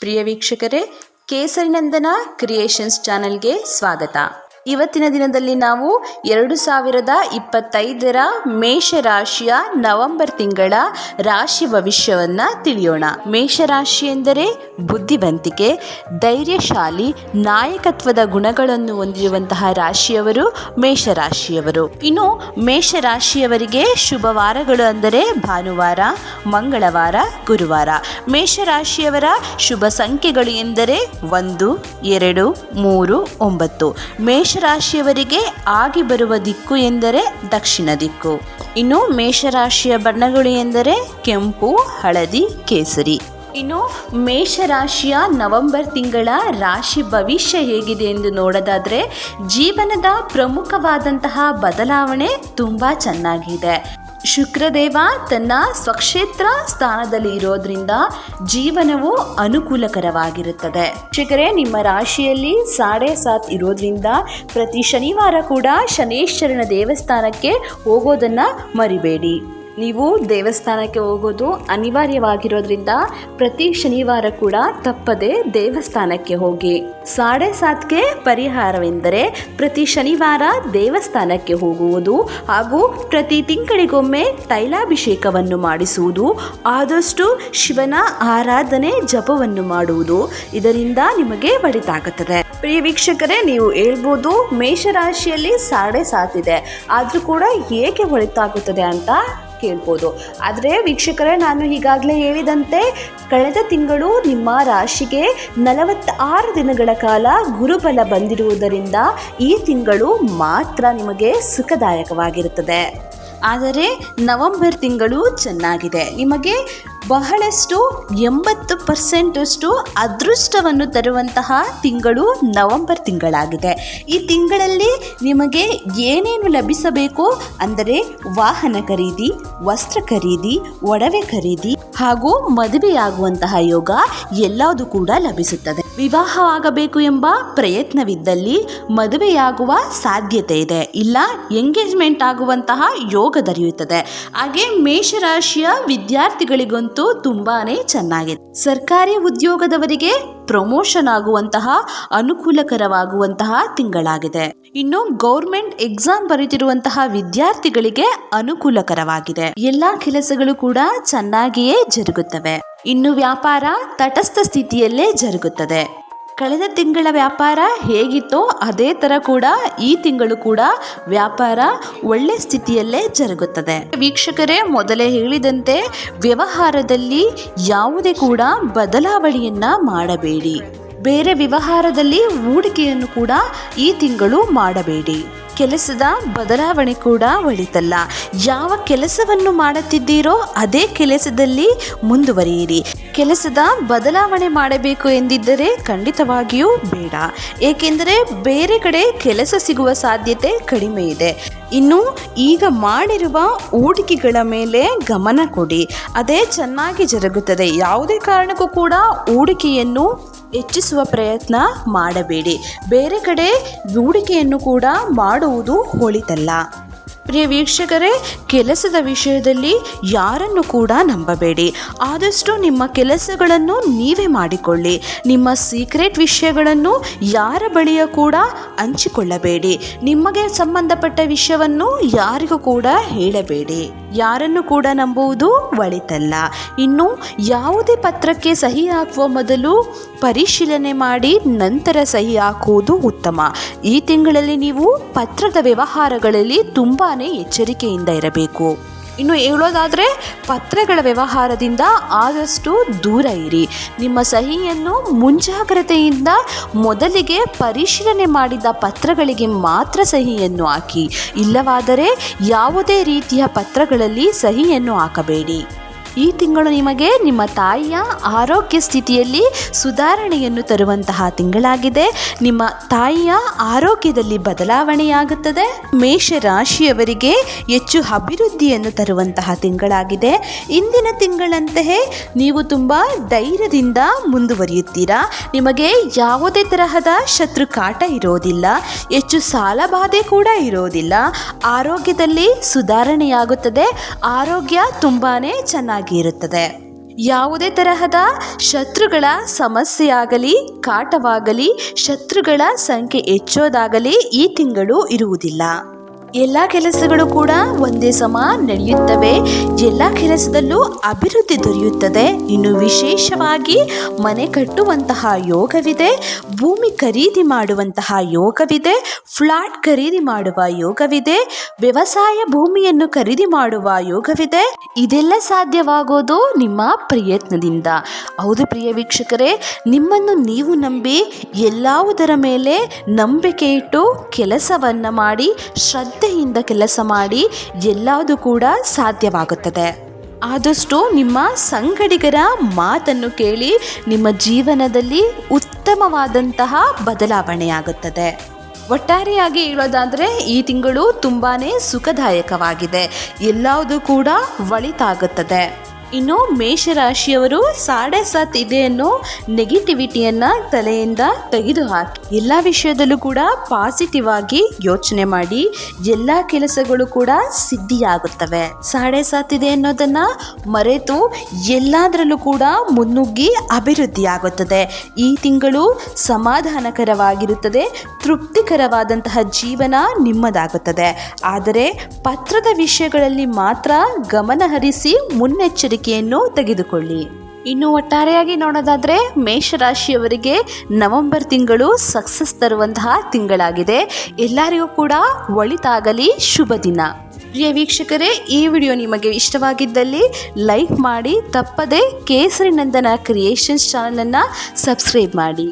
ಪ್ರಿಯ ವೀಕ್ಷಕರೇ, ಕೇಸರಿನಂದನ ಕ್ರಿಯೇಷನ್ಸ್ ಚಾನೆಲ್ಗೆ ಸ್ವಾಗತ. ಇವತ್ತಿನ ದಿನದಲ್ಲಿ ನಾವು ಎರಡು ಸಾವಿರದ ಇಪ್ಪತ್ತೈದರ ಮೇಷರಾಶಿಯ ನವೆಂಬರ್ ತಿಂಗಳ ರಾಶಿ ಭವಿಷ್ಯವನ್ನು ತಿಳಿಯೋಣ. ಮೇಷರಾಶಿ ಎಂದರೆ ಬುದ್ಧಿವಂತಿಕೆ, ಧೈರ್ಯಶಾಲಿ, ನಾಯಕತ್ವದ ಗುಣಗಳನ್ನು ಹೊಂದಿರುವಂತಹ ರಾಶಿಯವರು ಮೇಷರಾಶಿಯವರು. ಇನ್ನು ಮೇಷರಾಶಿಯವರಿಗೆ ಶುಭ ವಾರಗಳು ಅಂದರೆ ಭಾನುವಾರ, ಮಂಗಳವಾರ, ಗುರುವಾರ. ಮೇಷರಾಶಿಯವರ ಶುಭ ಸಂಖ್ಯೆಗಳು ಎಂದರೆ ಒಂದು, ಎರಡು, ಮೂರು, ಒಂಬತ್ತು. ಮೇಷರಾಶಿಯವರಿಗೆ ಆಗಿ ಬರುವ ದಿಕ್ಕು ಎಂದರೆ ದಕ್ಷಿಣ ದಿಕ್ಕು. ಇನ್ನು ಮೇಷರಾಶಿಯ ಬಣ್ಣಗಳು ಎಂದರೆ ಕೆಂಪು, ಹಳದಿ, ಕೇಸರಿ. ಇನ್ನು ಮೇಷರಾಶಿಯ ನವೆಂಬರ್ ತಿಂಗಳ ರಾಶಿ ಭವಿಷ್ಯ ಹೇಗಿದೆ ಎಂದು ನೋಡೋದಾದರೆ ಜೀವನದ ಪ್ರಮುಖವಾದಂತಹ ಬದಲಾವಣೆ ತುಂಬ ಚೆನ್ನಾಗಿದೆ. ಶುಕ್ರದೇವ ತನ್ನ ಸ್ವಕ್ಷೇತ್ರ ಸ್ಥಾನದಲ್ಲಿ ಇರೋದ್ರಿಂದ ಜೀವನವು ಅನುಕೂಲಕರವಾಗಿರುತ್ತದೆ. ಶಿಖರೆ ನಿಮ್ಮ ರಾಶಿಯಲ್ಲಿ ಸಾಡೆ ಸಾತ್ ಇರೋದ್ರಿಂದ ಪ್ರತಿ ಶನಿವಾರ ಕೂಡ ಶನೇಶ್ವರನ ದೇವಸ್ಥಾನಕ್ಕೆ ಹೋಗೋದನ್ನು ಮರಿಬೇಡಿ. ನೀವು ದೇವಸ್ಥಾನಕ್ಕೆ ಹೋಗೋದು ಅನಿವಾರ್ಯವಾಗಿರೋದ್ರಿಂದ ಪ್ರತಿ ಶನಿವಾರ ಕೂಡ ತಪ್ಪದೆ ದೇವಸ್ಥಾನಕ್ಕೆ ಹೋಗಿ. ಸಾಡೆ ಸಾತ್ಗೆ ಪರಿಹಾರವೆಂದರೆ ಪ್ರತಿ ಶನಿವಾರ ದೇವಸ್ಥಾನಕ್ಕೆ ಹೋಗುವುದು ಹಾಗೂ ಪ್ರತಿ ತಿಂಗಳಿಗೊಮ್ಮೆ ತೈಲಾಭಿಷೇಕವನ್ನು ಮಾಡಿಸುವುದು, ಆದಷ್ಟು ಶಿವನ ಆರಾಧನೆ ಜಪವನ್ನು ಮಾಡುವುದು ಇದರಿಂದ ನಿಮಗೆ ಒಳಿತಾಗುತ್ತದೆ ಪ್ರಿಯ ವೀಕ್ಷಕರೇ, ನೀವು ಹೇಳ್ಬೋದು ಮೇಷರಾಶಿಯಲ್ಲಿ ಸಾಡೆ ಸಾತಿದೆ. ಆದರೂ ಕೂಡ ಏಕೆ ಒಳಿತಾಗುತ್ತದೆ ಅಂತ ಕೇಳ್ಬೋದು. ಆದರೆ ವೀಕ್ಷಕರೇ, ನಾನು ಈಗಾಗಲೇ ಹೇಳಿದಂತೆ ಕಳೆದ ತಿಂಗಳು ನಿಮ್ಮ ರಾಶಿಗೆ ನಲವತ್ತಾರು ದಿನಗಳ ಕಾಲ ಗುರುಬಲ ಬಂದಿರುವುದರಿಂದ ಈ ತಿಂಗಳು ಮಾತ್ರ ನಿಮಗೆ ಸುಖದಾಯಕವಾಗಿರುತ್ತದೆ. ಆದರೆ ನವೆಂಬರ್ ತಿಂಗಳು ಚೆನ್ನಾಗಿದೆ. ನಿಮಗೆ ಬಹಳಷ್ಟು ಎಂಬತ್ತು ಪರ್ಸೆಂಟಷ್ಟು ಅದೃಷ್ಟವನ್ನು ತರುವಂತಹ ತಿಂಗಳು ನವೆಂಬರ್ ತಿಂಗಳಾಗಿದೆ. ಈ ತಿಂಗಳಲ್ಲಿ ನಿಮಗೆ ಏನೇನು ಲಭಿಸಬೇಕು ಅಂದರೆ ವಾಹನ ಖರೀದಿ, ವಸ್ತ್ರ ಖರೀದಿ, ಒಡವೆ ಖರೀದಿ ಹಾಗೂ ಮದುವೆಯಾಗುವಂತಹ ಯೋಗ ಎಲ್ಲದೂ ಕೂಡ ಲಭಿಸುತ್ತದೆ. ವಿವಾಹವಾಗಬೇಕು ಎಂಬ ಪ್ರಯತ್ನವಿದ್ದಲ್ಲಿ ಮದುವೆಯಾಗುವ ಸಾಧ್ಯತೆ ಇದೆ. ಇಲ್ಲ ಎಂಗೇಜ್ಮೆಂಟ್ ಆಗುವಂತಹ ಯೋಗ ದೊರೆಯುತ್ತದೆ. ಹಾಗೆ ಮೇಷರಾಶಿಯ ವಿದ್ಯಾರ್ಥಿಗಳಿಗಂತೂ ತುಂಬಾನೇ ಚೆನ್ನಾಗಿದೆ. ಸರ್ಕಾರಿ ಉದ್ಯೋಗದವರಿಗೆ ಪ್ರಮೋಷನ್ ಆಗುವಂತಹ, ಅನುಕೂಲಕರವಾಗುವಂತಹ ತಿಂಗಳಾಗಿದೆ. ಇನ್ನು ಗೌರ್ಮೆಂಟ್ ಎಕ್ಸಾಮ್ ಬರೆದಿರುವಂತಹ ವಿದ್ಯಾರ್ಥಿಗಳಿಗೆ ಅನುಕೂಲಕರವಾಗಿದೆ. ಎಲ್ಲಾ ಕೆಲಸಗಳು ಕೂಡ ಚೆನ್ನಾಗಿಯೇ ಜರುಗುತ್ತವೆ. ಇನ್ನು ವ್ಯಾಪಾರ, ತಟಸ್ಥ ಸ್ಥಿತಿಯಲ್ಲೇ ಜರುಗುತ್ತದೆ. ಕಳೆದ ತಿಂಗಳ ವ್ಯಾಪಾರ ಹೇಗಿತ್ತೋ ಅದೇ ಥರ ಕೂಡ ಈ ತಿಂಗಳು ಕೂಡ ವ್ಯಾಪಾರ ಒಳ್ಳೆ ಸ್ಥಿತಿಯಲ್ಲೇ ಜರುಗುತ್ತದೆ. ವೀಕ್ಷಕರೇ, ಮೊದಲೇ ಹೇಳಿದಂತೆ ವ್ಯವಹಾರದಲ್ಲಿ ಯಾವುದೇ ಕೂಡ ಬದಲಾವಣೆಯನ್ನು ಮಾಡಬೇಡಿ. ಬೇರೆ ವ್ಯವಹಾರದಲ್ಲಿ ಹೂಡಿಕೆಯನ್ನು ಕೂಡ ಈ ತಿಂಗಳು ಮಾಡಬೇಡಿ. ಕೆಲಸದ ಬದಲಾವಣೆ ಕೂಡ ಒಳಿತಲ್ಲ. ಯಾವ ಕೆಲಸವನ್ನು ಮಾಡುತ್ತಿದ್ದೀರೋ ಅದೇ ಕೆಲಸದಲ್ಲಿ ಮುಂದುವರಿಯಿರಿ. ಕೆಲಸದ ಬದಲಾವಣೆ ಮಾಡಬೇಕು ಎಂದಿದ್ದರೆ ಖಂಡಿತವಾಗಿಯೂ ಬೇಡ. ಏಕೆಂದರೆ ಬೇರೆ ಕಡೆ ಕೆಲಸ ಸಿಗುವ ಸಾಧ್ಯತೆ ಕಡಿಮೆ ಇದೆ. ಇನ್ನು ಈಗ ಮಾಡಿರುವ ಹೂಡಿಕೆಗಳ ಮೇಲೆ ಗಮನ ಕೊಡಿ. ಅದೇ ಚೆನ್ನಾಗಿ ಜರುಗುತ್ತದೆ. ಯಾವುದೇ ಕಾರಣಕ್ಕೂ ಕೂಡ ಹೂಡಿಕೆಯನ್ನು ಹೆಚ್ಚಿಸುವ ಪ್ರಯತ್ನ ಮಾಡಬೇಡಿ. ಬೇರೆ ಕಡೆ ಹೂಡಿಕೆಯನ್ನು ಕೂಡ ಮಾಡುವುದು ಒಳಿತಲ್ಲ. ಪ್ರಿಯ ವೀಕ್ಷಕರೇ, ಕೆಲಸದ ವಿಷಯದಲ್ಲಿ ಯಾರನ್ನು ಕೂಡ ನಂಬಬೇಡಿ. ಆದಷ್ಟು ನಿಮ್ಮ ಕೆಲಸಗಳನ್ನು ನೀವೇ ಮಾಡಿಕೊಳ್ಳಿ. ನಿಮ್ಮ ಸೀಕ್ರೆಟ್ ವಿಷಯಗಳನ್ನು ಯಾರ ಬಳಿಯ ಕೂಡ ಹಂಚಿಕೊಳ್ಳಬೇಡಿ. ನಿಮಗೆ ಸಂಬಂಧಪಟ್ಟ ವಿಷಯವನ್ನು ಯಾರಿಗೂ ಕೂಡ ಹೇಳಬೇಡಿ. ಯಾರನ್ನು ಕೂಡ ನಂಬುವುದು ಒಳಿತಲ್ಲ. ಇನ್ನು ಯಾವುದೇ ಪತ್ರಕ್ಕೆ ಸಹಿ ಹಾಕುವ ಮೊದಲು ಪರಿಶೀಲನೆ ಮಾಡಿ ನಂತರ ಸಹಿ ಹಾಕುವುದು ಉತ್ತಮ. ಈ ತಿಂಗಳಲ್ಲಿ ನೀವು ಪತ್ರದ ವ್ಯವಹಾರಗಳಲ್ಲಿ ತುಂಬಾ ಎಚ್ಚರಿಕೆಯಿಂದ ಇರಬೇಕು. ಇನ್ನು ಹೇಳೋದಾದರೆ, ಪತ್ರಗಳ ವ್ಯವಹಾರದಿಂದ ಆದಷ್ಟು ದೂರ ಇರಿ. ನಿಮ್ಮ ಸಹಿಯನ್ನು ಮುಂಜಾಗ್ರತೆಯಿಂದ ಮೊದಲಿಗೆ ಪರಿಶೀಲನೆ ಮಾಡಿದ ಪತ್ರಗಳಿಗೆ ಮಾತ್ರ ಸಹಿಯನ್ನು ಹಾಕಿ. ಇಲ್ಲವಾದರೆ ಯಾವುದೇ ರೀತಿಯ ಪತ್ರಗಳಲ್ಲಿ ಸಹಿಯನ್ನು ಹಾಕಬೇಡಿ. ಈ ತಿಂಗಳು ನಿಮಗೆ ನಿಮ್ಮ ತಾಯಿಯ ಆರೋಗ್ಯ ಸ್ಥಿತಿಯಲ್ಲಿ ಸುಧಾರಣೆಯನ್ನು ತರುವಂತಹ ತಿಂಗಳಾಗಿದೆ. ನಿಮ್ಮ ತಾಯಿಯ ಆರೋಗ್ಯದಲ್ಲಿ ಬದಲಾವಣೆಯಾಗುತ್ತದೆ. ಮೇಷ ರಾಶಿಯವರಿಗೆ ಹೆಚ್ಚು ಅಭಿವೃದ್ಧಿಯನ್ನು ತರುವಂತಹ ತಿಂಗಳಾಗಿದೆ. ಇಂದಿನ ತಿಂಗಳಂತೆಯೇ ನೀವು ತುಂಬ ಧೈರ್ಯದಿಂದ ಮುಂದುವರಿಯುತ್ತೀರಾ? ನಿಮಗೆ ಯಾವುದೇ ತರಹದ ಶತ್ರು ಕಾಟ ಇರೋದಿಲ್ಲ. ಹೆಚ್ಚು ಸಾಲಬಾಧೆ ಕೂಡ ಇರೋದಿಲ್ಲ. ಆರೋಗ್ಯದಲ್ಲಿ ಸುಧಾರಣೆಯಾಗುತ್ತದೆ. ಆರೋಗ್ಯ ತುಂಬಾ ಚೆನ್ನಾಗಿ ಇರುತ್ತದೆ. ಯಾವುದೇ ತರಹದ ಶತ್ರುಗಳ ಸಮಸ್ಯೆಯಾಗಲಿ ಕಾಟವಾಗಲಿ ಶತ್ರುಗಳ ಸಂಖ್ಯೆ ಹೆಚ್ಚೋದಾಗಲಿ ಈ ತಿಂಗಳು ಇರುವುದಿಲ್ಲ. ಎಲ್ಲ ಕೆಲಸಗಳು ಕೂಡ ಒಂದೇ ಸಮ ನಡೆಯುತ್ತವೆ. ಎಲ್ಲ ಕೆಲಸದಲ್ಲೂ ಅಭಿವೃದ್ಧಿ ದೊರೆಯುತ್ತದೆ. ಇನ್ನು ವಿಶೇಷವಾಗಿ ಮನೆ ಕಟ್ಟುವಂತಹ ಯೋಗವಿದೆ, ಭೂಮಿ ಖರೀದಿ ಮಾಡುವಂತಹ ಯೋಗವಿದೆ, ಫ್ಲಾಟ್ ಖರೀದಿ ಮಾಡುವ ಯೋಗವಿದೆ, ವ್ಯವಸಾಯ ಭೂಮಿಯನ್ನು ಖರೀದಿ ಮಾಡುವ ಯೋಗವಿದೆ. ಇದೆಲ್ಲ ಸಾಧ್ಯವಾಗೋದು ನಿಮ್ಮ ಪ್ರಯತ್ನದಿಂದ. ಹೌದು ಪ್ರಿಯ ವೀಕ್ಷಕರೇ, ನಿಮ್ಮನ್ನು ನೀವು ನಂಬಿ ಎಲ್ಲವುದರ ಮೇಲೆ ನಂಬಿಕೆ ಇಟ್ಟು ಕೆಲಸವನ್ನು ಮಾಡಿ ಶ್ರದ್ಧೆಯಿಂದ ಕೆಲಸ ಮಾಡಿ ಎಲ್ಲದೂ ಕೂಡ ಸಾಧ್ಯವಾಗುತ್ತದೆ. ಆದಷ್ಟು ನಿಮ್ಮ ಸಂಗಡಿಗರ ಮಾತನ್ನು ಕೇಳಿ ನಿಮ್ಮ ಜೀವನದಲ್ಲಿ ಉತ್ತಮವಾದಂತಹ ಬದಲಾವಣೆಯಾಗುತ್ತದೆ. ಒಟ್ಟಾರೆಯಾಗಿ ಹೇಳೋದಾದರೆ ಈ ತಿಂಗಳು ತುಂಬಾ ಸುಖದಾಯಕವಾಗಿದೆ. ಎಲ್ಲವೂ ಕೂಡ ಒಳಿತಾಗುತ್ತದೆ. ಇನ್ನು ಮೇಷರಾಶಿಯವರು ಸಾಡೆ ಸಾತ್ ಇದೆ ಅನ್ನೋ ನೆಗೆಟಿವಿಟಿಯನ್ನು ತಲೆಯಿಂದ ತೆಗೆದುಹಾಕಿ. ಎಲ್ಲ ವಿಷಯದಲ್ಲೂ ಕೂಡ ಪಾಸಿಟಿವ್ ಆಗಿ ಯೋಚನೆ ಮಾಡಿ, ಎಲ್ಲ ಕೆಲಸಗಳು ಕೂಡ ಸಿದ್ಧಿಯಾಗುತ್ತವೆ. ಸಾಡೆ ಸಾತ್ ಇದೆ ಅನ್ನೋದನ್ನ ಮರೆತು ಎಲ್ಲದರಲ್ಲೂ ಕೂಡ ಮುನ್ನುಗ್ಗಿ ಅಭಿವೃದ್ಧಿ ಆಗುತ್ತದೆ ಈ ತಿಂಗಳು ಸಮಾಧಾನಕರವಾಗಿರುತ್ತದೆ, ತೃಪ್ತಿಕರವಾದಂತಹ ಜೀವನ ನಿಮ್ಮದಾಗುತ್ತದೆ. ಆದರೆ ಪತ್ರದ ವಿಷಯಗಳಲ್ಲಿ ಮಾತ್ರ ಗಮನಹರಿಸಿ ಮುನ್ನೆಚ್ಚರಿಕೆಯನ್ನು ತೆಗೆದುಕೊಳ್ಳಿ. ಇನ್ನು ಒಟ್ಟಾರೆಯಾಗಿ ನೋಡೋದಾದರೆ ಮೇಷರಾಶಿಯವರಿಗೆ ನವೆಂಬರ್ ತಿಂಗಳು ಸಕ್ಸಸ್ ತರುವಂತಹ ತಿಂಗಳಾಗಿದೆ. ಎಲ್ಲರಿಗೂ ಕೂಡ ಒಳಿತಾಗಲಿ, ಶುಭ ದಿನ. ಪ್ರಿಯ ವೀಕ್ಷಕರೇ, ಈ ವಿಡಿಯೋ ನಿಮಗೆ ಇಷ್ಟವಾಗಿದ್ದಲ್ಲಿ ಲೈಕ್ ಮಾಡಿ, ತಪ್ಪದೆ ಕೇಸರಿ ನಂದನ ಕ್ರಿಯೇಷನ್ಸ್ ಚಾನಲನ್ನು ಸಬ್ಸ್ಕ್ರೈಬ್ ಮಾಡಿ.